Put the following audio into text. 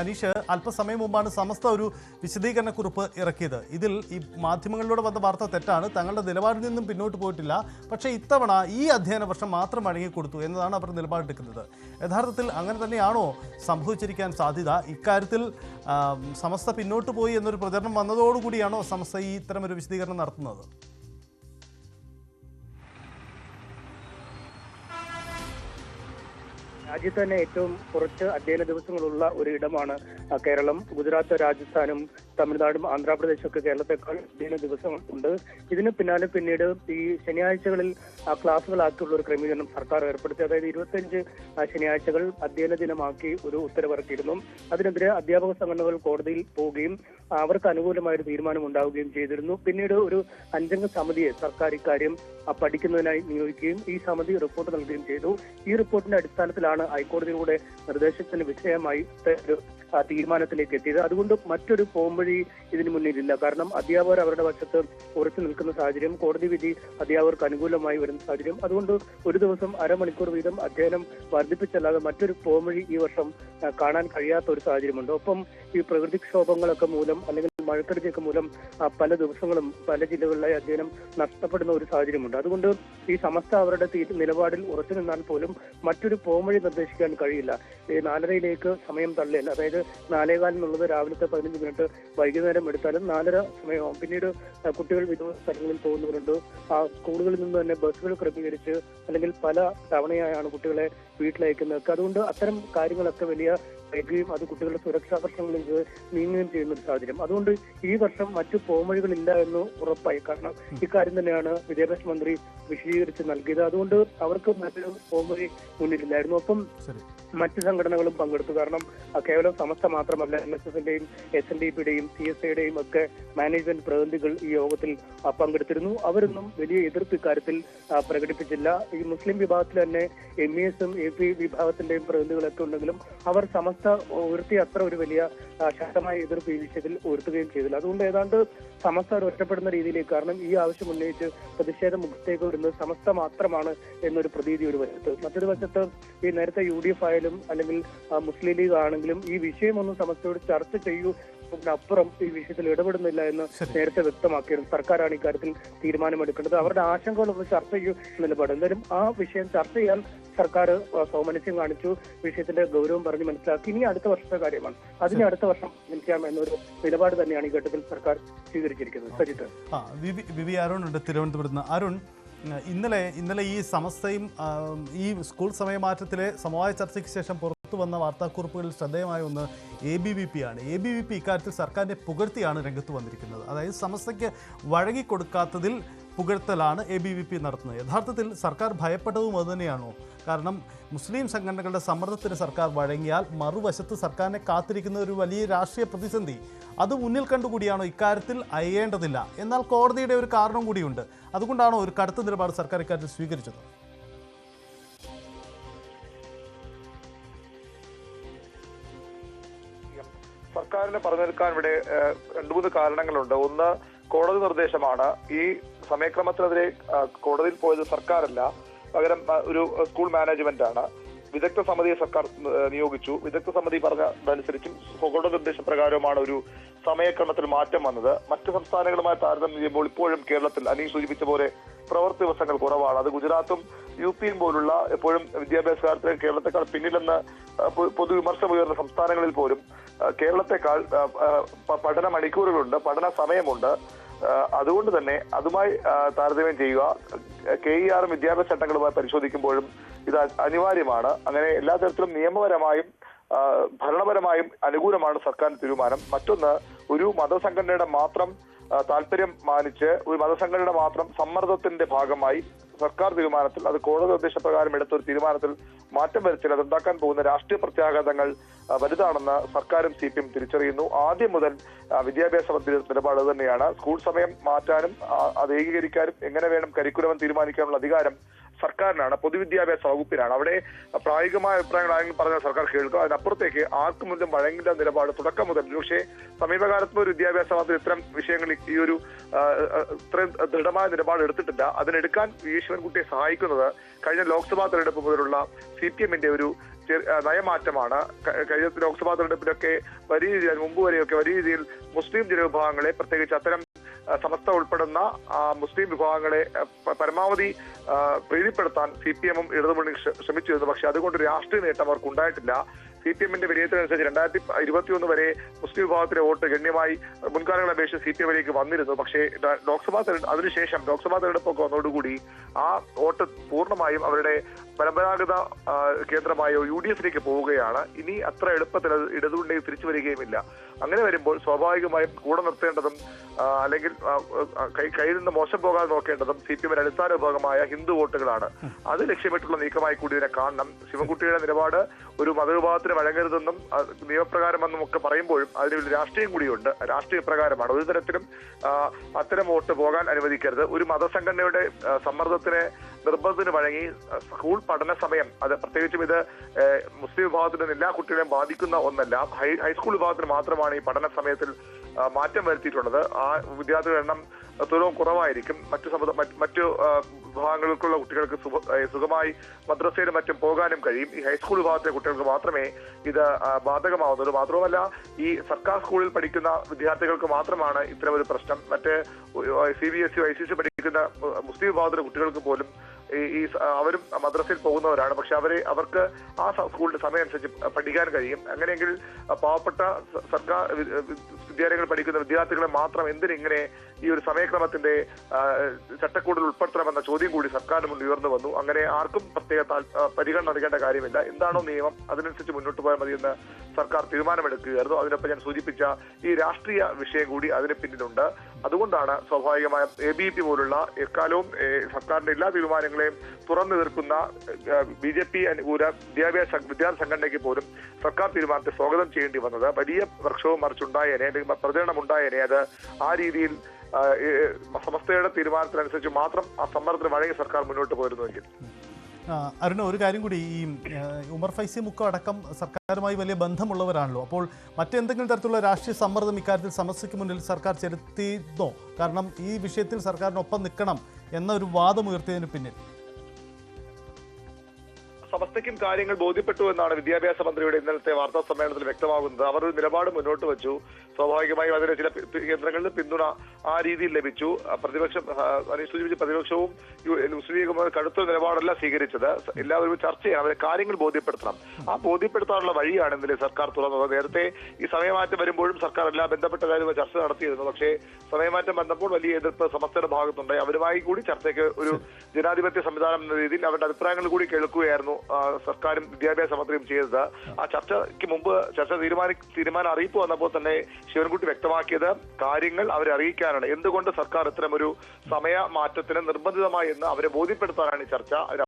അനീഷ് അല്പസമയം മുമ്പാണ് സമസ്ത ഒരു വിശദീകരണ കുറിപ്പ് ഇറക്കിയത്. ഇതിൽ ഈ മാധ്യമങ്ങളിലൂടെ വന്ന വാർത്ത തെറ്റാണ് തങ്ങളുടെ നിലപാടിൽ നിന്നും പിന്നോട്ട് പോയിട്ടില്ല. പക്ഷേ ഇത്തവണ ഈ അധ്യയന വർഷം മാത്രം വഴങ്ങിക്കൊടുത്തു എന്നതാണ് അവർ നിലപാടെടുക്കുന്നത്. യഥാർത്ഥത്തിൽ അങ്ങനെ തന്നെയാണോ സംഭവിച്ചിരിക്കാൻ സാധ്യത? ഇക്കാര്യത്തിൽ സമസ്ത പിന്നോട്ട് പോയി എന്നൊരു പ്രചരണം വന്നതോടുകൂടിയാണോ സമസ്ത ഈ ഇത്തരമൊരു വിശദീകരണം നടത്തുന്നത്? രാജ്യത്ത് തന്നെ ഏറ്റവും കുറച്ച് അധ്യയന ദിവസങ്ങളുള്ള ഒരു ഇടമാണ് കേരളം. ഗുജറാത്ത് രാജസ്ഥാനും തമിഴ്നാടും ആന്ധ്രാപ്രദേശും ഒക്കെ കേരളത്തെക്കാൾ ദിന ദിവസം ഉണ്ട് ഇതിന് പിന്നാലെ പിന്നീട് ഈ ശനിയാഴ്ചകളിൽ ആ, ക്ലാസുകളാക്കിയുള്ള ഒരു ക്രമീകരണം സർക്കാർ ഏർപ്പെടുത്തി. അതായത് ഇരുപത്തിയഞ്ച് ശനിയാഴ്ചകൾ അധ്യയന ദിനമാക്കി ഒരു ഉത്തരവിറക്കിയിരുന്നു. അതിനെതിരെ അധ്യാപക സംഘടനകൾ കോടതിയിൽ പോവുകയും അവർക്ക് അനുകൂലമായ ഒരു തീരുമാനം ഉണ്ടാവുകയും ചെയ്തിരുന്നു. പിന്നീട് ഒരു അഞ്ചംഗ സമിതിയെ സർക്കാർ ഇക്കാര്യം പഠിക്കുന്നതിനായി നിയോഗിക്കുകയും ഈ സമിതി റിപ്പോർട്ട് നൽകുകയും ചെയ്തു. ഈ റിപ്പോർട്ടിന്റെ അടിസ്ഥാനത്തിലാണ് ഹൈക്കോടതിയുടെ നിർദ്ദേശത്തിന് വിഷയമായി ഒരു തീരുമാനത്തിലേക്ക് എത്തിയത്. അതുകൊണ്ട് മറ്റൊരു പോംവഴി ഇതിന് മുന്നിലില്ല. കാരണം അധ്യാപകർ അവരുടെ വശത്ത് ഉറച്ചു നിൽക്കുന്ന സാഹചര്യം കോടതി വിധി അധ്യാപകർക്ക് അനുകൂലമായി വരുന്ന സാഹചര്യം. അതുകൊണ്ട് ഒരു ദിവസം അരമണിക്കൂർ വീതം അധ്യയനം വർദ്ധിപ്പിച്ചല്ലാതെ മറ്റൊരു പോംവഴി ഈ വർഷം കാണാൻ കഴിയാത്ത ഒരു സാഹചര്യമുണ്ട്. ഒപ്പം ഈ പ്രകൃതിക്ഷോഭങ്ങളൊക്കെ മൂലം അല്ലെങ്കിൽ മഴക്കെടുതിയൊക്കെ മൂലം പല ദിവസങ്ങളും പല ജില്ലകളിലായി അധ്യയനം നഷ്ടപ്പെടുന്ന ഒരു സാഹചര്യമുണ്ട്. അതുകൊണ്ട് ഈ സമസ്ത അവരുടെ നിലപാടിൽ ഉറച്ചു നിന്നാൽ പോലും മറ്റൊരു പോംവഴി നിർദ്ദേശിക്കാൻ കഴിയില്ല. ഈ നാലരയിലേക്ക് സമയം തള്ളിയല്ല അതായത് നാലേകാൽ എന്നുള്ളത് രാവിലത്തെ പതിനഞ്ച് മിനിറ്റ് വൈകുന്നേരം എടുത്താലും നാലര സമയമാവും പിന്നീട് കുട്ടികൾ വിവിധ സ്ഥലങ്ങളിൽ പോകുന്നവരുണ്ട്. ആ സ്കൂളുകളിൽ നിന്ന് തന്നെ ബസ്സുകൾ ക്രമീകരിച്ച് അല്ലെങ്കിൽ പല തവണയായാണ് കുട്ടികളെ വീട്ടിലയക്കുന്നത് അതുകൊണ്ട് അത്തരം കാര്യങ്ങളൊക്കെ വലിയ വൈകുകയും അത് കുട്ടികളുടെ സുരക്ഷാ പ്രശ്നങ്ങളിലേക്ക് നീങ്ങുകയും ചെയ്യുന്ന ഒരു സാഹചര്യം. അതുകൊണ്ട് ഈ വർഷം മറ്റു പോംവഴികളില്ല എന്ന് ഉറപ്പായി. കാരണം ഇക്കാര്യം തന്നെയാണ് വിദ്യാഭ്യാസ മന്ത്രി വിശദീകരിച്ച് നൽകിയത്. അതുകൊണ്ട് അവർക്ക് മറ്റൊരു പോംവഴി മുന്നിലില്ലായിരുന്നു. ഒപ്പം മറ്റ് സംഘടനകളും പങ്കെടുത്തു. കാരണം കേവലം സമസ്ത മാത്രമല്ല എൻ എസ് എസിന്റെയും എസ് എൻ ഡി പിയുടെയും സി എസ് ഐയുടെയും ഒക്കെ മാനേജ്മെന്റ് പ്രതിനിധികൾ ഈ യോഗത്തിൽ പങ്കെടുത്തിരുന്നു. അവരൊന്നും വലിയ എതിർപ്പ് ഇക്കാര്യത്തിൽ പ്രകടിപ്പിച്ചില്ല. ഈ മുസ്ലിം വിഭാഗത്തിൽ തന്നെ എം ഇ എസും എ പി വിഭാഗത്തിന്റെയും പ്രതിനിധികളൊക്കെ ഉണ്ടെങ്കിലും അവർ സമസ്ത ഉയർത്തിയ അത്ര ഒരു വലിയ ശക്തമായ എതിർപ്പ് ഈ വിഷയത്തിൽ ഉയർത്തുകയും ചെയ്തില്ല. അതുകൊണ്ട് ഏതാണ്ട് സമസ്ത ഒരു ഒറ്റപ്പെടുന്ന രീതിയിലേക്ക് കാരണം ഈ ആവശ്യം ഉന്നയിച്ച് പ്രതിഷേധ മുഖത്തേക്ക് വരുന്നത് സമസ്ത മാത്രമാണ് എന്നൊരു പ്രതീതി ഒരു വശത്ത്. മറ്റൊരു വശത്ത് ഈ നേരത്തെ യു ഡി എഫ് ആയാലും അല്ലെങ്കിൽ മുസ്ലിം ലീഗ് ആണെങ്കിലും ഈ വിഷയമൊന്നും സമസ്തയോട് ചർച്ച ചെയ്യൂ അപ്പുറം ഈ വിഷയത്തിൽ ഇടപെടുന്നില്ല എന്ന്. നേരത്തെ വ്യക്തമാക്കിയിരുന്നു. സർക്കാരാണ് ഇക്കാര്യത്തിൽ തീരുമാനമെടുക്കേണ്ടത്. അവരുടെ ആശങ്കകളൊന്ന് ചർച്ച ചെയ്യൂ നിലപാട് എന്തായാലും ആ വിഷയം ചർച്ച ചെയ്യാൻ സർക്കാർ സൗമനസ്യം കാണിച്ചു. വിഷയത്തിന്റെ ഗൗരവം പറഞ്ഞ് മനസ്സിലാക്കി. ഇനി അടുത്ത വർഷത്തെ കാര്യമാണ്. അതിനെ അടുത്ത വർഷം നിൽക്കാം എന്നൊരു നിലപാട് തന്നെയാണ് ഈ ഘട്ടത്തിൽ സർക്കാർ സ്വീകരിച്ചിരിക്കുന്നത്. സജിത്ത്. വിവി അരുൺ ഉണ്ട് തിരുവനന്തപുരത്ത് അരുൺ ഇന്നലെ ഇന്നലെ ഈ സമസ്തയും ഈ സ്കൂൾ സമയമാറ്റത്തിലെ സമവായ ചർച്ചയ്ക്ക് ശേഷം വന്ന വാർത്താക്കുറിപ്പുകളിൽ ശ്രദ്ധേയമായ ഒന്ന് എ ബി വി പി ആണ്. എ ബി വി പി ഇക്കാര്യത്തിൽ സർക്കാരിനെ പുകഴ്ത്തിയാണ് രംഗത്ത് വന്നിരിക്കുന്നത്. അതായത് സമസ്തയ്ക്ക് വഴങ്ങിക്കൊടുക്കാത്തതിൽ പുകഴ്ത്തലാണ് എ ബി വി പി നടത്തുന്നത്. യഥാർത്ഥത്തിൽ സർക്കാർ ഭയപ്പെട്ടതും അതുതന്നെയാണോ കാരണം മുസ്ലിം സംഘടനകളുടെ സമ്മർദ്ദത്തിന് സർക്കാർ വഴങ്ങിയാൽ മറുവശത്ത് സർക്കാരിനെ കാത്തിരിക്കുന്ന ഒരു വലിയ രാഷ്ട്രീയ പ്രതിസന്ധി. അത് മുന്നിൽ കണ്ടുകൂടിയാണോ ഇക്കാര്യത്തിൽ അയ്യേണ്ടതില്ല? എന്നാൽ കോടതിയുടെ ഒരു കാരണം കൂടിയുണ്ട്. അതുകൊണ്ടാണോ ഒരു കടുത്ത നിലപാട് സർക്കാർ ഇക്കാര്യത്തിൽ സ്വീകരിച്ചത്? സർക്കാരിന് പറഞ്ഞു നിൽക്കാൻ ഇവിടെ രണ്ടു മൂന്ന് കാരണങ്ങളുണ്ട്. ഒന്ന് കോടതി നിർദ്ദേശമാണ്. ഈ സമയക്രമത്തിനെതിരെ കോടതിയിൽ പോയത് സർക്കാരല്ല. പകരം ഒരു സ്കൂൾ മാനേജ്മെന്റ് ആണ് വിദഗ്ധ സമിതിയെ സർക്കാർ നിയോഗിച്ചു. വിദഗ്ധ സമിതി പറഞ്ഞതനുസരിച്ചും കോടതി നിർദ്ദേശപ്രകാരവുമാണ് ഒരു സമയക്രമത്തിൽ മാറ്റം വന്നത്. മറ്റ് സംസ്ഥാനങ്ങളുമായി താരതമ്യം ചെയ്യുമ്പോൾ ഇപ്പോഴും കേരളത്തിൽ അനീഷ് സൂചിപ്പിച്ച പോലെ പ്രവൃത്തി ദിവസങ്ങൾ കുറവാണ്. അത് ഗുജറാത്തും യു പിയും പോലുള്ള എപ്പോഴും വിദ്യാഭ്യാസ കാര്യത്തിൽ കേരളത്തെക്കാൾ പിന്നിലെന്ന് പൊതുവിമർശമുയർന്ന സംസ്ഥാനങ്ങളിൽ പോലും കേരളത്തെക്കാൾ പഠന മണിക്കൂറുകളുണ്ട് പഠന സമയമുണ്ട്. അതുകൊണ്ട് തന്നെ അതുമായി താരതമ്യം ചെയ്യുക. കെ ഇ ആറും വിദ്യാഭ്യാസ ചട്ടങ്ങളുമായി പരിശോധിക്കുമ്പോഴും ഇത് അനിവാര്യമാണ്. അങ്ങനെ എല്ലാ തരത്തിലും നിയമപരമായും ഭരണപരമായും അനുകൂലമാണ് സർക്കാരിന്റെ തീരുമാനം. മറ്റൊന്ന് ഒരു മതസംഘടനയുടെ മാത്രം താല്പര്യം മാനിച്ച് ഒരു മതസംഘടന മാത്രം സമ്മർദ്ദത്തിന്റെ ഭാഗമായി സർക്കാർ തീരുമാനത്തിൽ അത് കോടതി നിർദ്ദേശപ്രകാരം എടുത്ത ഒരു തീരുമാനത്തിൽ മാറ്റം വരുത്തില്ല അതുണ്ടാക്കാൻ പോകുന്ന രാഷ്ട്രീയ പ്രത്യാഘാതങ്ങൾ വലുതാണെന്ന് സർക്കാരും സി പി എം തിരിച്ചറിയുന്നു. ആദ്യം മുതൽ വിദ്യാഭ്യാസ മന്ത്രി നിലപാട് തന്നെയാണ്. സ്കൂൾ സമയം മാറ്റാനും അത് ഏകീകരിക്കാനും എങ്ങനെ വേണം കരിക്കുലം തീരുമാനിക്കാനുള്ള അധികാരം സർക്കാരിനാണ് പൊതുവിദ്യാഭ്യാസ വകുപ്പിനാണ്. അവിടെ പ്രായോഗികമായ അഭിപ്രായങ്ങൾ ആരെങ്കിലും പറഞ്ഞാൽ സർക്കാർ കേൾക്കും അതിനപ്പുറത്തേക്ക് ആർക്കും മുതലും വഴങ്ങില്ല നിലപാട് തുടക്കം മുതൽ. പക്ഷേ സമീപകാലത്ത് ഒരു വിദ്യാഭ്യാസ മന്ത്രി ഇത്തരം വിഷയങ്ങളിൽ ഈ ഒരു ഇത്രയും ദൃഢമായ നിലപാട് എടുത്തിട്ടില്ല. അതിനെടുക്കാൻ വി ശിവൻകുട്ടിയെ സഹായിക്കുന്നത് കഴിഞ്ഞ ലോക്സഭാ തെരഞ്ഞെടുപ്പ് മുതലുള്ള സി പി എമ്മിന്റെ ഒരു നയമാറ്റമാണ്. കഴിഞ്ഞ ലോക്സഭാ തെരഞ്ഞെടുപ്പിലൊക്കെ വലിയ രീതിയിൽ മുമ്പ് വരെയൊക്കെ വലിയ രീതിയിൽ മുസ്ലിം ജനവിഭാഗങ്ങളെ പ്രത്യേകിച്ച് അത്തരം സമസ്ത ഉൾപ്പെടുന്ന മുസ്ലിം വിഭാഗങ്ങളെ പരമാവധി പ്രീതിപ്പെടുത്താൻ സി പി എമ്മും ഇടതുമുന്നണി ശ്രമിച്ചിരുന്നു. പക്ഷെ അതുകൊണ്ട് രാഷ്ട്രീയ നേട്ടം അവർക്ക് ഉണ്ടായിട്ടില്ല. സി പി എമ്മിന്റെ വിലയിരുത്തലനുസരിച്ച് രണ്ടായിരത്തി ഇരുപത്തിയൊന്ന് വരെ മുസ്ലിം വിഭാഗത്തിലെ വോട്ട് ഗണ്യമായി മുൻകാലങ്ങളെ അപേക്ഷിച്ച് സി പി എമ്മിലേക്ക് വന്നിരുന്നു. പക്ഷേ ലോക്സഭാ തെരഞ്ഞെടുപ്പ് അതിനുശേഷം ലോക്സഭാ തെരഞ്ഞെടുപ്പൊക്കെ വന്നതോടുകൂടി ആ വോട്ട് പൂർണമായും അവരുടെ പരമ്പരാഗത കേന്ദ്രമായ യു ഡി എഫിലേക്ക് പോവുകയാണ്. ഇനി അത്ര എളുപ്പത്തിൽ ഇടതുണ്ടെങ്കിൽ തിരിച്ചു വരികയുമില്ല. അങ്ങനെ വരുമ്പോൾ സ്വാഭാവികമായും കൂടെ നിർത്തേണ്ടതും അല്ലെങ്കിൽ കൈ- കയ്യിൽ നിന്ന് മോശം പോകാതെ നോക്കേണ്ടതും സി പി എമ്മിന്റെ അടിസ്ഥാന വിഭാഗമായ ഹിന്ദു വോട്ടുകളാണ്. അത് ലക്ഷ്യമിട്ടുള്ള നീക്കമായി കൂടി ഇതിനെ കാണണം. ശിവൻകുട്ടിയുടെ നിലപാട് ഒരു മതവിഭാഗത്തിന് വഴങ്ങരുതെന്നും നിയമപ്രകാരം നിയമപ്രകാരമെന്നും ഒക്കെ പറയുമ്പോഴും അതിന് ഒരു രാഷ്ട്രീയം കൂടിയുണ്ട്. രാഷ്ട്രീയ പ്രകാരമാണ്. ഒരു തരത്തിലും അത്തരം വോട്ട് പോകാൻ അനുവദിക്കരുത്. ഒരു മതസംഘടനയുടെ സമ്മർദ്ദത്തിന് നിർബന്ധത്തിന് വഴങ്ങി സ്കൂൾ പഠന സമയം അത് പ്രത്യേകിച്ചും ഇത് മുസ്ലിം വിഭാഗത്തിന്റെ എല്ലാ കുട്ടികളെയും ബാധിക്കുന്ന ഒന്നല്ല. ഹൈസ്കൂൾ വിഭാഗത്തിന് മാത്രമാണ് ഈ പഠന സമയത്തിൽ മാറ്റം വരുത്തിയിട്ടുള്ളത്. ആ വിദ്യാർത്ഥികളുടെ എണ്ണം തുലവും കുറവായിരിക്കും. മറ്റു സമുദ മറ്റു വിഭാഗങ്ങൾക്കുള്ള കുട്ടികൾക്ക് സുഖമായി മദ്രസയിലും മറ്റും പോകാനും കഴിയും. ഈ ഹൈസ്കൂൾ വിഭാഗത്തിലെ കുട്ടികൾക്ക് മാത്രമേ ഇത് ബാധകമാവുന്നുള്ളൂ മാത്രവുമല്ല ഈ സർക്കാർ സ്കൂളിൽ പഠിക്കുന്ന വിദ്യാർത്ഥികൾക്ക് മാത്രമാണ് ഇത്തരം ഒരു പ്രശ്നം. മറ്റ് C B S I C C പഠിക്കുന്ന മുസ്ലിം വിഭാഗത്തിലെ കുട്ടികൾക്ക് പോലും ഈ അവരും മദ്രസയിൽ പോകുന്നവരാണ്. പക്ഷെ അവരെ അവർക്ക് ആ സ്കൂളിന്റെ സമയം അനുസരിച്ച് പഠിക്കാൻ കഴിയും. അങ്ങനെയെങ്കിൽ പാവപ്പെട്ട സർക്കാർ വി- വി- വിദ്യാലയങ്ങളിൽ പഠിക്കുന്ന വിദ്യാർത്ഥികളെ മാത്രം എന്തിനിങ്ങനെ ഈ ഒരു സമയക്രമത്തിന്റെ ചട്ടക്കൂടിൽ ഉൾപ്പെടുത്തണമെന്ന ചോദ്യം കൂടി സർക്കാരിന് മുന്നിൽ ഉയർന്നു വന്നു. അങ്ങനെ ആർക്കും പ്രത്യേക പരിഗണന നൽകേണ്ട കാര്യമില്ല. എന്താണോ നിയമം അതിനനുസരിച്ച് മുന്നോട്ട് പോയാൽ മതിയെന്ന് സർക്കാർ തീരുമാനമെടുക്കുകയായിരുന്നു. അതിനൊപ്പം ഞാൻ സൂചിപ്പിച്ച ഈ രാഷ്ട്രീയ വിഷയം കൂടി അതിന് പിന്നിലുണ്ട്. അതുകൊണ്ടാണ് സ്വാഭാവികമായ എ ബി പി പോലുള്ള എക്കാലവും സർക്കാരിന്റെ എല്ലാ തീരുമാനങ്ങളെയും തുറന്നു നിൽക്കുന്ന ബി ജെ പി വിദ്യാഭ്യാസ വിദ്യാർത്ഥി സംഘടനയ്ക്ക് പോലും സർക്കാർ തീരുമാനത്തെ സ്വാഗതം ചെയ്യേണ്ടി വന്നത്. വലിയ പ്രക്ഷോഭം മറിച്ചുണ്ടായേനെ അല്ലെങ്കിൽ പ്രചരണം ഉണ്ടായേനെ അത് ആ രീതിയിൽ സമസ്തയുടെ തീരുമാനത്തിനനുസരിച്ച് മാത്രം ആ സമ്മർദ്ദത്തിന് വഴങ്ങി സർക്കാർ മുന്നോട്ട് പോയിരുന്നുവെങ്കിൽ അരുണ് ഒരു കാര്യം കൂടി. ഈ ഉമർ ഫൈസി മുക്കം അടക്കം സർക്കാരുമായി വലിയ ബന്ധമുള്ളവരാണല്ലോ. അപ്പോൾ മറ്റെന്തെങ്കിലും തരത്തിലുള്ള രാഷ്ട്രീയ സമ്മർദ്ദം ഇക്കാര്യത്തിൽ സമസ്യയ്ക്ക് മുന്നിൽ സർക്കാർ ചെലുത്തിയിരുന്നോ? കാരണം ഈ വിഷയത്തിൽ സർക്കാരിനൊപ്പം നിൽക്കണം എന്നൊരു വാദം ഉയർത്തിയതിന് പിന്നിൽ. സമസ്തയ്ക്കും കാര്യങ്ങൾ ബോധ്യപ്പെട്ടു എന്നാണ് വിദ്യാഭ്യാസ മന്ത്രിയുടെ ഇന്നലത്തെ വാർത്താ സമ്മേളനത്തിൽ വ്യക്തമാകുന്നത്. അവർ ഒരു നിലപാട് മുന്നോട്ട് വെച്ചു. സ്വാഭാവികമായും അതിന് ചില കേന്ദ്രങ്ങളിൽ പിന്തുണ ആ രീതിയിൽ ലഭിച്ചു. പ്രതിപക്ഷം സൂചിപ്പിച്ച പ്രതിപക്ഷവും മുസ്ലിം കടുത്ത നിലപാടല്ല സ്വീകരിച്ചത്. എല്ലാവരും ചർച്ച ചെയ്യണം അവരെ കാര്യങ്ങൾ ബോധ്യപ്പെടുത്തണം. ആ ബോധ്യപ്പെടുത്താനുള്ള വഴിയാണ് ഇന്നലെ സർക്കാർ തുറന്നത്. നേരത്തെ ഈ സമയമാറ്റം വരുമ്പോഴും സർക്കാർ എല്ലാ ബന്ധപ്പെട്ട കാര്യവും ചർച്ച നടത്തിയിരുന്നു. പക്ഷേ സമയമാറ്റം വന്നപ്പോൾ വലിയ എതിർപ്പ് സമസ്തയുടെ ഭാഗത്തുണ്ടായി. അവരുമായി കൂടി ചർച്ചയ്ക്ക് ഒരു ജനാധിപത്യ സംവിധാനം എന്ന രീതിയിൽ അവരുടെ അഭിപ്രായങ്ങൾ കൂടി കേൾക്കുകയായിരുന്നു. സർക്കാരും വിദ്യാഭ്യാസ മന്ത്രിയും ചെയ്തത്. ആ ചർച്ചയ്ക്ക് മുമ്പ് ചർച്ച തീരുമാന തീരുമാന അറിയിപ്പ് വന്നപ്പോൾ തന്നെ ശിവൻകുട്ടി വ്യക്തമാക്കിയത് കാര്യങ്ങൾ അവരെ അറിയിക്കാനാണ്. എന്തുകൊണ്ട് സർക്കാർ ഇത്തരമൊരു സമയ മാറ്റത്തിന് നിർബന്ധിതമായി എന്ന് അവരെ ബോധ്യപ്പെടുത്താനാണ് ഈ ചർച്ച.